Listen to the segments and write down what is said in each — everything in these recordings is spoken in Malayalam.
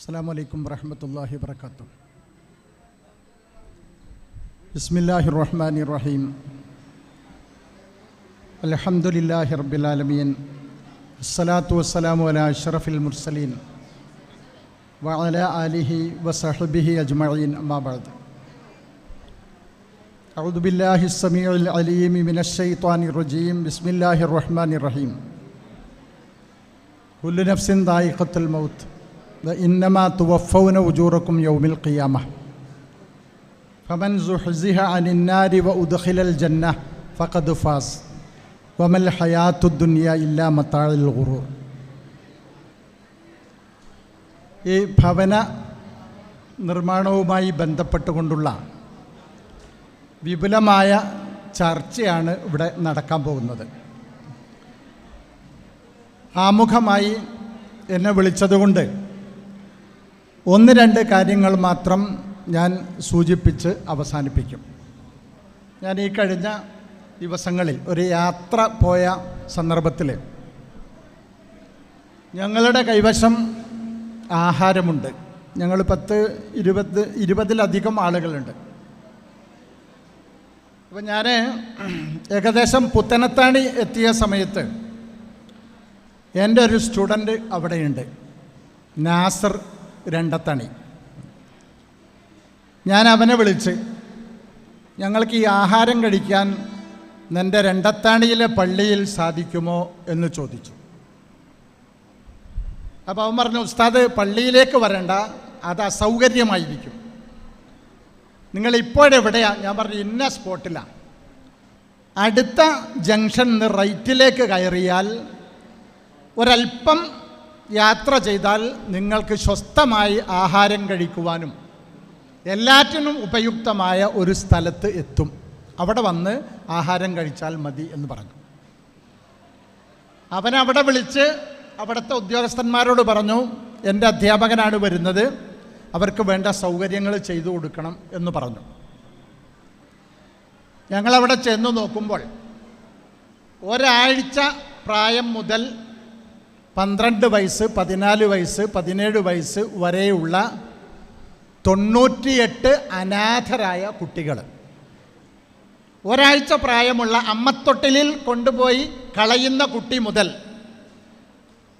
السلام عليكم ورحمة الله وبركاته بسم الله الرحمن الرحيم الحمد لله رب العالمين الصلاة والسلام على أشرف المرسلين وعلى آله وصحبه أجمعين أما بعد أعوذ بالله السميع العليم من الشيطان الرجيم بسم الله الرحمن الرحيم كل نفس ذائقة الموت ഇന്നമാ തുവഫൗന ഉജൂറക്കും യൗമിൽ ഖിയാമ. ഫമൻ സുഹ്സിഹ അനിന്നാരി വ ഉദ്ഖിലൽ ജന്ന ഫഖദ് ഫാസ്. വമൽ ഹയാത്തുദ്ദുനിയ ഇല്ലാ മത്താളിൽ ഗുറൂർ. ഈ ഭവന നിർമ്മാണവുമായി ബന്ധപ്പെട്ടുകൊണ്ടുള്ള വിപുലമായ ചർച്ചയാണ് ഇവിടെ നടക്കാൻ പോകുന്നത്. ആമുഖമായി എന്നെ വിളിച്ചതുകൊണ്ട് ഒന്ന് രണ്ട് കാര്യങ്ങൾ മാത്രം ഞാൻ സൂചിപ്പിച്ച് അവസാനിപ്പിക്കും. ഞാൻ ഈ കഴിഞ്ഞ ദിവസങ്ങളിൽ ഒരു യാത്ര പോയ സന്ദർഭത്തിൽ ഞങ്ങളുടെ കൈവശം ആഹാരമുണ്ട്. ഞങ്ങൾ പത്ത് ഇരുപത് ഇരുപതിലധികം ആളുകളുണ്ട്. അപ്പം ഞാൻ ഏകദേശം പുത്തനത്താണി എത്തിയ സമയത്ത് എന്റെ ഒരു സ്റ്റുഡന്റ് അവിടെയുണ്ട്. നാസർ രണ്ടത്തണി. ഞാൻ അവനെ വിളിച്ച് ഞങ്ങൾക്ക് ഈ ആഹാരം കഴിക്കാൻ നിന്റെ രണ്ടത്താണിയിലെ പള്ളിയിൽ സാധിക്കുമോ? എന്ന് ചോദിച്ചു. അപ്പോൾ അവൻ പറഞ്ഞു ഉസ്താദ് പള്ളിയിലേക്ക് വരണ്ട അത് അസൗകര്യമായിരിക്കും. നിങ്ങൾ ഇപ്പോഴെവിടെയാണ് ഞാൻ പറഞ്ഞു ഇന്ന സ്പോട്ടിലാണ് അടുത്ത ജംഗ്ഷനിൽ റൈറ്റിലേക്ക് കയറിയാൽ ഒരല്പം യാത്ര ചെയ്താൽ നിങ്ങൾക്ക് സ്വസ്ഥമായി ആഹാരം കഴിക്കുവാനും എല്ലാറ്റിനും ഉപയുക്തമായ ഒരു സ്ഥലത്ത് എത്തും. അവിടെ വന്ന് ആഹാരം കഴിച്ചാൽ മതി എന്ന് പറഞ്ഞു. അവനവിടെ വിളിച്ച് അവിടുത്തെ ഉദ്യോഗസ്ഥന്മാരോട് പറഞ്ഞു എന്റെ അധ്യാപകനാണ് വരുന്നത് അവർക്ക് വേണ്ട സൗകര്യങ്ങൾ ചെയ്തു കൊടുക്കണം എന്ന് പറഞ്ഞു. ഞങ്ങളവിടെ ചെന്ന് നോക്കുമ്പോൾ ഒരാഴ്ച പ്രായം മുതൽ പന്ത്രണ്ട് വയസ്സ് പതിനാല് വയസ്സ് പതിനേഴ് വയസ്സ് വരെയുള്ള തൊണ്ണൂറ്റിയെട്ട് അനാഥരായ കുട്ടികൾ. ഒരാഴ്ച പ്രായമുള്ള അമ്മത്തൊട്ടിലിൽ കൊണ്ടുപോയി കളയുന്ന കുട്ടി മുതൽ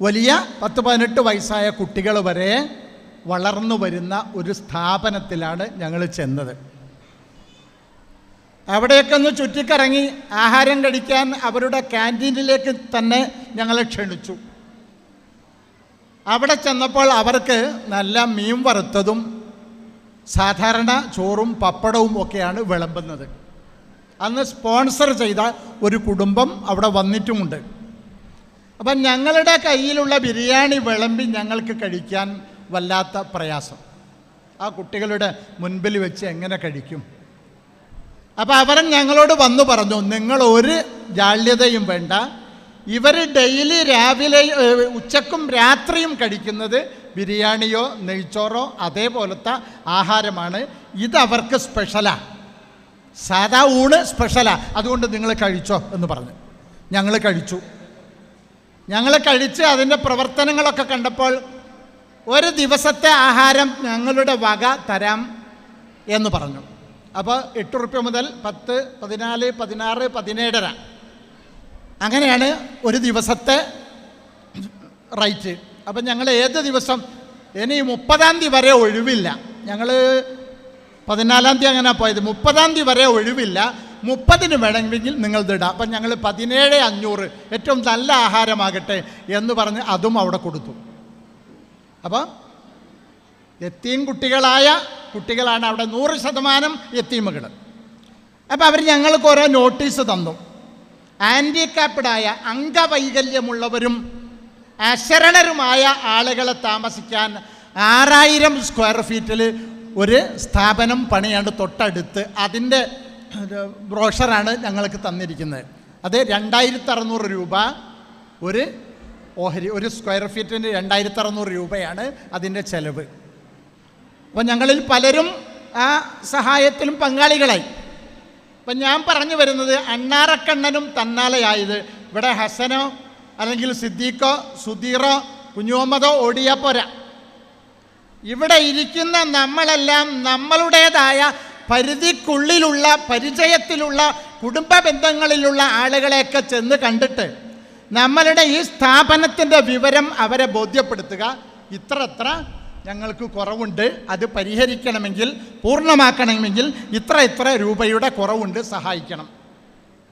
വലിയ പത്ത് പതിനെട്ട് വയസ്സായ കുട്ടികൾ വരെ വളർന്നു വരുന്ന ഒരു സ്ഥാപനത്തിലാണ് ഞങ്ങൾ ചെന്നത്. അവിടെയൊക്കെ ഒന്ന് ചുറ്റിക്കറങ്ങി ആഹാരം കഴിക്കാൻ അവരുടെ ക്യാന്റീനിലേക്ക് തന്നെ ഞങ്ങളെ ക്ഷണിച്ചു. അവിടെ ചെന്നപ്പോൾ അവർക്ക് നല്ല മീൻ വറുത്തതും സാധാരണ ചോറും പപ്പടവും ഒക്കെയാണ് വിളമ്പുന്നത്. അന്ന് സ്പോൺസർ ചെയ്ത ഒരു കുടുംബം അവിടെ വന്നിട്ടുമുണ്ട്. അപ്പം ഞങ്ങളുടെ കയ്യിലുള്ള ബിരിയാണി വിളമ്പി ഞങ്ങൾക്ക് കഴിക്കാൻ വല്ലാത്ത പ്രയാസം. ആ കുട്ടികളുടെ മുൻപിൽ വെച്ച് എങ്ങനെ കഴിക്കും? അപ്പോൾ അവരൻ ഞങ്ങളോട് വന്നു പറഞ്ഞു നിങ്ങൾ ഒരു ജാള്യതയും വേണ്ട ഇവർ ഡെയിലി രാവിലെ ഉച്ചക്കും രാത്രിയും കഴിക്കുന്നത് ബിരിയാണിയോ നെയ്ച്ചോറോ അതേപോലത്തെ ആഹാരമാണ്. ഇതവർക്ക് സ്പെഷ്യലാണ് സാധാ ഊണ് സ്പെഷ്യലാണ് അതുകൊണ്ട് നിങ്ങൾ കഴിച്ചോ എന്ന് പറഞ്ഞു. ഞങ്ങൾ കഴിച്ചു. ഞങ്ങൾ കഴിച്ച് അതിന്റെ പ്രവർത്തനങ്ങളൊക്കെ കണ്ടപ്പോൾ ഒരു ദിവസത്തെ ആഹാരം ഞങ്ങളുടെ വക തരാം എന്ന് പറഞ്ഞു. അപ്പോൾ എട്ട് റുപ്യ മുതൽ പത്ത് പതിനാല് പതിനാറ് പതിനേഴര. അങ്ങനെയാണ് ഒരു ദിവസത്തെ റൈറ്റ്. അപ്പം ഞങ്ങൾ ഏത് ദിവസം? ഇനി മുപ്പതാം തീയതി വരെ ഒഴിവില്ല. ഞങ്ങൾ പതിനാലാം തീയതി അങ്ങനെ പോയത്. മുപ്പതാം തീയതി വരെ ഒഴിവില്ല. മുപ്പതിന് വേണമെങ്കിൽ നിങ്ങൾ ഇടാം. അപ്പം ഞങ്ങൾ പതിനേഴ് അഞ്ഞൂറ് ഏറ്റവും നല്ല ആഹാരമാകട്ടെ എന്ന് പറഞ്ഞ് അതും അവിടെ കൊടുത്തു. അപ്പോൾ എത്തീം കുട്ടികളായ കുട്ടികളാണ് അവിടെ നൂറ് ശതമാനം എത്തീമുകൾ അപ്പോൾ അവർ ഞങ്ങൾക്ക് ഓരോ നോട്ടീസ് തന്നു. ആന്റിക്കാപ്ഡായ അംഗവൈകല്യമുള്ളവരും അശരണരുമായ ആളുകളെ താമസിക്കാൻ ആറായിരം സ്ക്വയർ ഫീറ്റിൽ ഒരു സ്ഥാപനം പണിയാണ് തൊട്ടടുത്ത് അതിന്റെ ബ്രോഷറാണ് ഞങ്ങൾക്ക് തന്നിരിക്കുന്നത്. അത് രണ്ടായിരത്തി അറുന്നൂറ് രൂപ ഒരു ഓഹരി ഒരു സ്ക്വയർ ഫീറ്റിന് രണ്ടായിരത്തി അറുന്നൂറ് രൂപയാണ് അതിന്റെ ചെലവ്. അപ്പോൾ ഞങ്ങളിൽ പലരും ആ സഹായത്തിലും പങ്കാളികളായി. അപ്പം ഞാൻ പറഞ്ഞു വരുന്നത് അണ്ണാറക്കണ്ണനും തന്നാലയായത്. ഇവിടെ ഹസനോ അല്ലെങ്കിൽ സിദ്ദീഖോ സുധീറോ കുഞ്ഞുമുഹമ്മദോ ഓടിയാൽ പോരാ. ഇവിടെ ഇരിക്കുന്ന നമ്മളെല്ലാം നമ്മളുടേതായ പരിധിക്കുള്ളിലുള്ള പരിചയത്തിലുള്ള കുടുംബ ബന്ധങ്ങളിലുള്ള ആളുകളെയൊക്കെ ചെന്ന് കണ്ടിട്ട് നമ്മളുടെ ഈ സ്ഥാപനത്തിന്റെ വിവരം അവരെ ബോധ്യപ്പെടുത്തുക. ഇത്ര ഞങ്ങൾക്ക് കുറവുണ്ട്. അത് പരിഹരിക്കണമെങ്കിൽ പൂർണമാക്കണമെങ്കിൽ ഇത്ര ഇത്ര രൂപയുടെ കുറവുണ്ട് സഹായിക്കണം.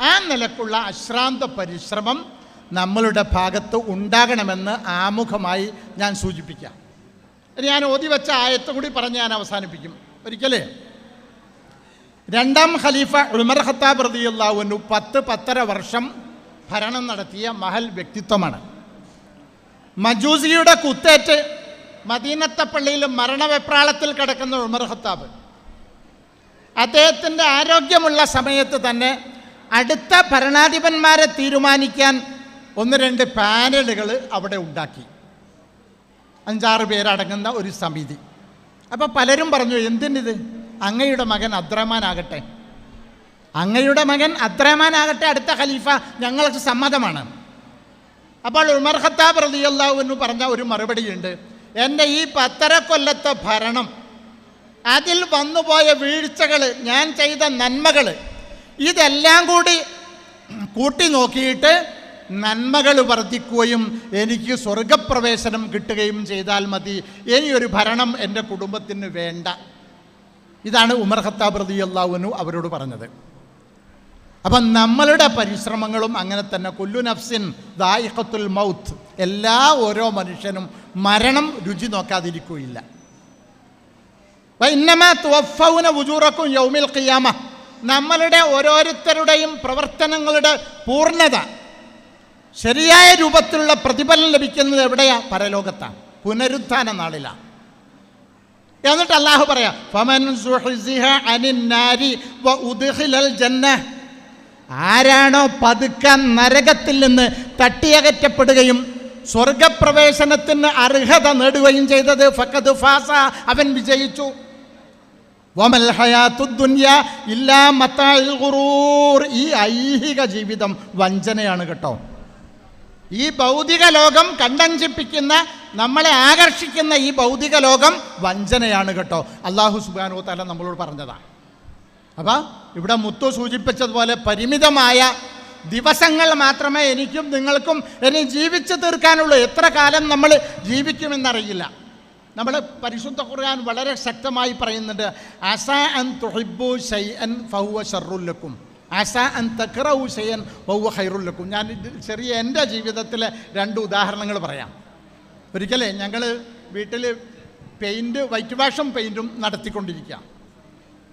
ആ നിലക്കുള്ള അശ്രാന്ത പരിശ്രമം നമ്മളുടെ ഭാഗത്ത് ഉണ്ടാകണമെന്ന് ആമുഖമായി ഞാൻ സൂചിപ്പിക്കാം. ഞാൻ ഓതി വെച്ച ആയത്ത് കൂടി പറഞ്ഞ് ഞാൻ അവസാനിപ്പിക്കും. ഒരിക്കലേ രണ്ടാം ഖലീഫ ഉമർ ഖത്താബ് റതിയുള്ളാവുന്നു പത്ത് പത്തര വർഷം ഭരണം നടത്തിയ മഹൽ വ്യക്തിത്വമാണ്. മജൂസിയുടെ കുത്തേറ്റ് മദീനത്തെ പള്ളിയിൽ മരണവെപ്രാളത്തിൽ കിടക്കുന്ന ഉമർ ഖത്താബ്. അദ്ദേഹത്തിന്റെ ആരോഗ്യമുള്ള സമയത്ത് തന്നെ അടുത്ത ഭരണാധിപന്മാരെ തീരുമാനിക്കാൻ ഒന്ന് രണ്ട് പാനലുകൾ അവിടെ ഉണ്ടാക്കി. അഞ്ചാറ് പേരടങ്ങുന്ന ഒരു സമിതി. അപ്പോൾ പലരും പറഞ്ഞു എന്തിനിത്? അങ്ങയുടെ മകൻ അദ്രഹ്മാനാകട്ടെ അങ്ങയുടെ മകൻ അദ്രഹ്മാനാകട്ടെ അടുത്ത ഖലീഫ ഞങ്ങൾക്ക് സമ്മതമാണ്. അപ്പോൾ ഉമർ ഖത്താബ് റളിയല്ലാഹു എന്ന് പറഞ്ഞ ഒരു മറുപടിയുണ്ട്. എന്റെ ഈ പത്തര കൊല്ലത്തെ ഭരണം അതിൽ വന്നുപോയ വീഴ്ചകൾ ഞാൻ ചെയ്ത നന്മകൾ ഇതെല്ലാം കൂടി കൂട്ടി നോക്കിയിട്ട് നന്മകൾ വർദ്ധിക്കുകയും എനിക്ക് സ്വർഗപ്രവേശനം കിട്ടുകയും ചെയ്താൽ മതി. ഇനിയൊരു ഭരണം എന്റെ കുടുംബത്തിന് വേണ്ട. ഇതാണ് ഉമർ ഖത്താബ് റതി അള്ളാഹുനു അവരോട് പറഞ്ഞത്. അപ്പം നമ്മളുടെ പരിശ്രമങ്ങളും അങ്ങനെ തന്നെ. കൊല്ലു നഫ്സിൻ ദായിഖത്തുൽ മൗത്ത് എല്ലാ ഓരോ മനുഷ്യനും മരണം രുചി നോക്കാതിരിക്കുകയില്ല. യൗമിൽ ഖിയാമ. നമ്മളുടെ ഓരോരുത്തരുടെയും പ്രവർത്തനങ്ങളുടെ പൂർണത ശരിയായ രൂപത്തിലുള്ള പ്രതിഫലം ലഭിക്കുന്നത് എവിടെയാ? പരലോകത്താണ് പുനരുത്ഥാന നാളിലാണ് എന്നിട്ട് അള്ളാഹു പറയാം ആരാണോ പതുക്കാൻ നരകത്തിൽ നിന്ന് തട്ടിയകറ്റപ്പെടുകയും സ്വർഗപ്രവേശനത്തിന് അർഹത നേടുകയും ചെയ്തത് ഫക്കത് ഫാസ. അവൻ വിജയിച്ചു. ഈ ഐഹിക ജീവിതം വഞ്ചനയാണ് കേട്ടോ. ഈ ഭൗതിക ലോകം കണ്ടഞ്ചിപ്പിക്കുന്ന നമ്മളെ ആകർഷിക്കുന്ന ഈ ഭൗതിക ലോകം വഞ്ചനയാണ് കേട്ടോ. അള്ളാഹു സുബാനോ തല നമ്മളോട് പറഞ്ഞതാണ് അപ്പോൾ ഇവിടെ മുത്തു സൂചിപ്പിച്ചതുപോലെ പരിമിതമായ ദിവസങ്ങൾ മാത്രമേ എനിക്കും നിങ്ങൾക്കും ഇനി ജീവിച്ചു തീർക്കാനുള്ളൂ. എത്ര കാലം നമ്മൾ ജീവിക്കുമെന്നറിയില്ല. നമ്മൾ പരിശുദ്ധ ഖുർആൻ വളരെ ശക്തമായി പറയുന്നുണ്ട് അസ അൻ തുഹിബു ഷൈ അൻ ഫൗവ ഷറുല്ലക്കും അസ അൻ തക്റവു ഷൈഅൻ ഫൗവ ഹൈറുല്ലക്കും ഞാൻ ചെറിയ എന്റെ ജീവിതത്തിലെ രണ്ട് ഉദാഹരണങ്ങൾ പറയാം. ഒരിക്കലേ ഞങ്ങൾ വീട്ടിൽ പെയിന്റ് വൈറ്റ് വാഷും പെയിന്റും നടത്തിക്കൊണ്ടിരിക്കുക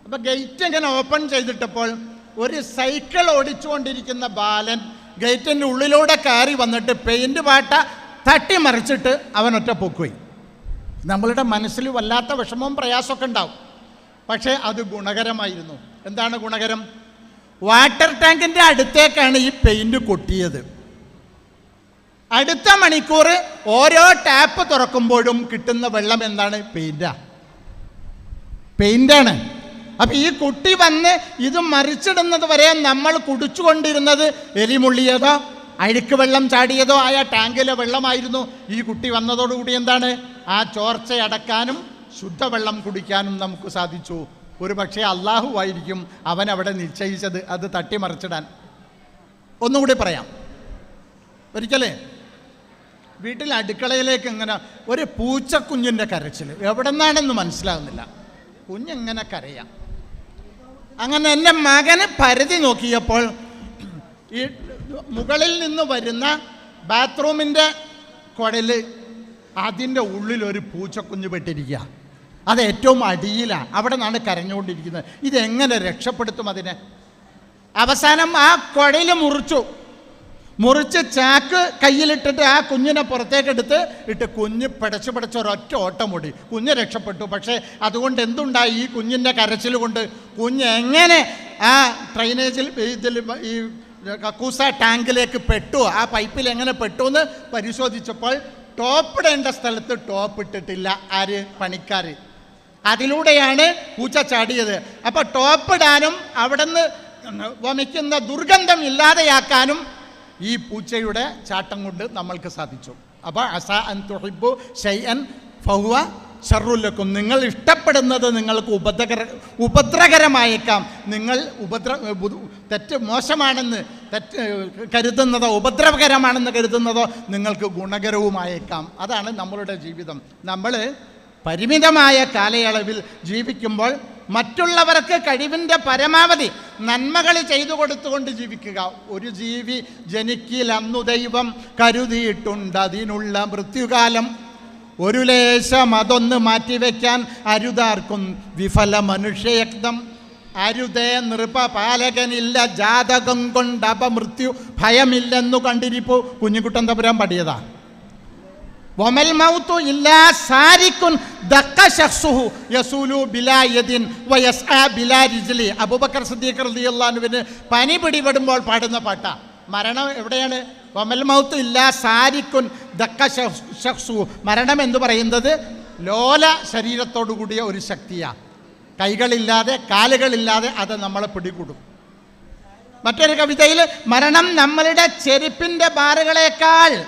അപ്പോൾ ഗേറ്റ് ഇങ്ങനെ ഓപ്പൺ ചെയ്തിട്ടപ്പോൾ ഒരു സൈക്കിൾ ഓടിച്ചുകൊണ്ടിരിക്കുന്ന ബാലൻ ഗേറ്റിന്റെ ഉള്ളിലൂടെ കയറി വന്നിട്ട് പെയിന്റ് പാട്ട തട്ടിമറിച്ചിട്ട് അവൻ ഒറ്റ പൊക്കുപോയി. നമ്മളുടെ മനസ്സിൽ വല്ലാത്ത വിഷമവും പ്രയാസമൊക്കെ ഉണ്ടാവും. പക്ഷേ അത് ഗുണകരമായിരുന്നു. എന്താണ് ഗുണകരം? വാട്ടർ ടാങ്കിന്റെ അടുത്തേക്കാണ് ഈ പെയിന്റ് കൊട്ടിയത്. അടുത്ത മണിക്കൂർ ഓരോ ടാപ്പ് തുറക്കുമ്പോഴും കിട്ടുന്ന വെള്ളം എന്താണ്? പെയിന്റാ പെയിന്റാണ് അപ്പം ഈ കുട്ടി വന്ന് ഇത് മറിച്ചിടുന്നത് വരെ നമ്മൾ കുടിച്ചുകൊണ്ടിരുന്നത് എലിമുള്ളിയതോ അഴുക്ക് വെള്ളം ചാടിയതോ ആയ ടാങ്കിലെ വെള്ളമായിരുന്നു. ഈ കുട്ടി വന്നതോടുകൂടി എന്താണ്? ആ ചോർച്ചയടക്കാനും ശുദ്ധവെള്ളം കുടിക്കാനും നമുക്ക് സാധിച്ചു. ഒരു പക്ഷേ അള്ളാഹു ആയിരിക്കും അവൻ അവിടെ നിശ്ചയിച്ചത് അത് തട്ടിമറിച്ചിടാൻ. ഒന്നുകൂടി പറയാം. ഒരിക്കലേ വീട്ടിൽ അടുക്കളയിലേക്ക് ഇങ്ങനെ ഒരു പൂച്ചക്കുഞ്ഞിന്റെ കരച്ചിൽ എവിടെ നിന്നാണെന്ന് മനസ്സിലാകുന്നില്ല കുഞ്ഞിങ്ങനെ കരയാം. അങ്ങനെ എന്റെ മകന് പരതി നോക്കിയപ്പോൾ ഈ മുകളിൽ നിന്ന് വരുന്ന ബാത്റൂമിന്റെ കുഴൽ അതിന്റെ ഉള്ളിലൊരു പൂച്ചക്കുഞ്ഞ് പെട്ടിരിക്കുക. അത് ഏറ്റവും അടിയിലാണ് അവിടെ നിന്നാണ് കരഞ്ഞുകൊണ്ടിരിക്കുന്നത്. ഇതെങ്ങനെ രക്ഷപ്പെടുത്തും അതിനെ? അവസാനം ആ കുഴയിൽ മുറിച്ചു. മുറിച്ച് ചാക്ക് കയ്യിലിട്ടിട്ട് ആ കുഞ്ഞിനെ പുറത്തേക്കെടുത്ത് ഇട്ട് കുഞ്ഞ് പിടച്ച് പിടച്ച ഒരൊറ്റ ഓട്ടം ഓടി. കുഞ്ഞ് രക്ഷപ്പെട്ടു. പക്ഷേ അതുകൊണ്ട് എന്തുണ്ടായി? ഈ കുഞ്ഞിന്റെ കരച്ചിൽ കൊണ്ട് കുഞ്ഞ് എങ്ങനെ ആ ഡ്രൈനേജിൽ ഇതിൽ ഈ കക്കൂസ ടാങ്കിലേക്ക് പെട്ടു? ആ പൈപ്പിൽ എങ്ങനെ പെട്ടു എന്ന് പരിശോധിച്ചപ്പോൾ ടോപ്പ് ഇടേണ്ട സ്ഥലത്ത് ടോപ്പ് ഇട്ടിട്ടില്ല ആര്? പണിക്കാർ അതിലൂടെയാണ് പൂച്ച ചാടിയത്. അപ്പോൾ ടോപ്പ് ഇടാനും നിന്ന് വമിക്കുന്ന ദുർഗന്ധം ഇല്ലാതെയാക്കാനും ഈ പൂച്ചയുടെ ചാട്ടം കൊണ്ട് നമ്മൾക്ക് സാധിച്ചു. അപ്പോൾ അസ അൻ തുഹിബു ഷൈ അൻ ഫഹുവ ഷറുല്ലക്കും നിങ്ങൾ ഇഷ്ടപ്പെടുന്നത് നിങ്ങൾക്ക് ഉപദ്രകര ഉപദ്രകരമായേക്കാം. നിങ്ങൾ ഉപദ്ര തെറ്റ് മോശമാണെന്ന് തെറ്റ് കരുതുന്നതോ ഉപദ്രവകരമാണെന്ന് കരുതുന്നതോ നിങ്ങൾക്ക് ഗുണകരവുമായേക്കാം. അതാണ് നമ്മളുടെ ജീവിതം. നമ്മൾ പരിമിതമായ കാലയളവിൽ ജീവിക്കുമ്പോൾ മറ്റുള്ളവർക്ക് കഴിവിന്റെ പരമാവധി നന്മകൾ ചെയ്തു കൊടുത്തുകൊണ്ട് ജീവിക്കുക. ഒരു ജീവി ജനിക്കിലന്നു ദൈവം കരുതിയിട്ടുണ്ട്. അതിനുള്ള മൃത്യുകാലം ഒരു ലേശം അതൊന്ന് മാറ്റിവെക്കാൻ അരുതാർക്കും വിഫല മനുഷ്യയക്തം അരുതേ നൃപ പാലകനില്ല ജാതകം കൊണ്ട് അപമൃത്യു ഭയമില്ലെന്നു കണ്ടിരിപ്പോ. കുഞ്ഞുകുട്ടൻ തപുരാൻ പാടിയതാ. വമൽ മൗത്തു ഇല്ലാ സാരിക്കുൻ ദക്ക ശഖ്സുഹു യസൂലു ബിലാ യദിൻ വയസ്ആ ബിലാ റിജ്ലി അബൂബക്കർ സിദ്ദീഖ് റളിയല്ലാഹുവിന് പനി പിടിപെടുമ്പോൾ പാടുന്ന പാട്ടാ. മരണം എവിടെയാണ്? വമൽ മൗത്ത് ഇല്ലാ സാരിക്കുൻ ദക്ക ശഖ്- മരണം എന്ന് പറയുന്നത് ലോല ശരീരത്തോടു കൂടിയ ഒരു ശക്തിയാ. കൈകളില്ലാതെ കാലുകളില്ലാതെ അത് നമ്മളെ പിടികൂടും. മറ്റൊരു കവിതയിൽ മരണം നമ്മളുടെ ചെരുപ്പിന്റെ ബാറുകളേക്കാൾ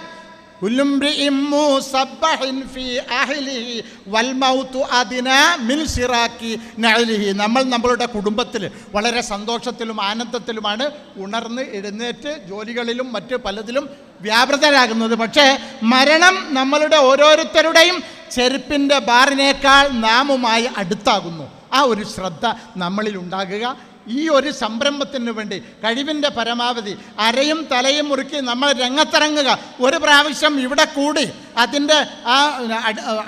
നമ്മൾ നമ്മളുടെ കുടുംബത്തിൽ വളരെ സന്തോഷത്തിലും ആനന്ദത്തിലുമാണ് ഉണർന്ന് എഴുന്നേറ്റ് ജോലികളിലും മറ്റ് പലതിലും വ്യാപൃതരാകുന്നത്. പക്ഷേ മരണം നമ്മളുടെ ഓരോരുത്തരുടെയും ചെരുപ്പിന്റെ ബാറിനേക്കാൾ നാമുമായി അടുത്താകുന്നു. ആ ഒരു ശ്രദ്ധ നമ്മളിൽ ഉണ്ടാകുക. ഈ ഒരു സംരംഭത്തിന് വേണ്ടി കഴിവിന്റെ പരമാവധി അരയും തലയും മുറുക്കി നമ്മൾ രംഗത്തിറങ്ങുക. ഒരു പ്രാവശ്യം ഇവിടെ കൂടി അതിന്റെ ആ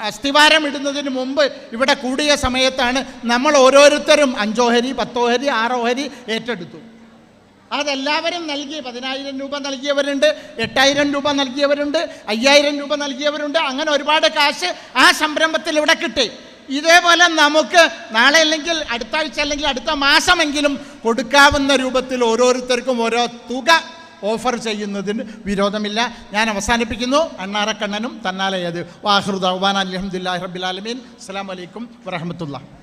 അസ്ഥിവാരം ഇടുന്നതിന് മുമ്പ് ഇവിടെ കൂടിയ സമയത്താണ് നമ്മൾ ഓരോരുത്തരും അഞ്ചോഹരി പത്തോഹരി ആറോഹരി ഏറ്റെടുത്തു. അതെല്ലാവരും നൽകി പതിനായിരം രൂപ നൽകിയവരുണ്ട് എട്ടായിരം രൂപ നൽകിയവരുണ്ട് അയ്യായിരം രൂപ നൽകിയവരുണ്ട് അങ്ങനെ ഒരുപാട് കാശ് ആ സംരംഭത്തിൽ ഇവിടെ കിട്ടി. ഇതേപോലെ നമുക്ക് നാളെ അല്ലെങ്കിൽ അടുത്ത ആഴ്ച അല്ലെങ്കിൽ അടുത്ത മാസമെങ്കിലും കൊടുക്കാവുന്ന രൂപത്തിൽ ഓരോരുത്തർക്കും ഓരോ തുക ഓഫർ ചെയ്യുന്നതിന് വിരോധമില്ല. ഞാൻ അവസാനിപ്പിക്കുന്നു. അണ്ണാറക്കണ്ണനും തന്നാലയത് വാഹൃദ് അഹ്വാൻ അലഹമുല്ലാ റബ്ബിലാലമീൻ അസ്സാം വലൈക്കും വറഹമത്തുള്ള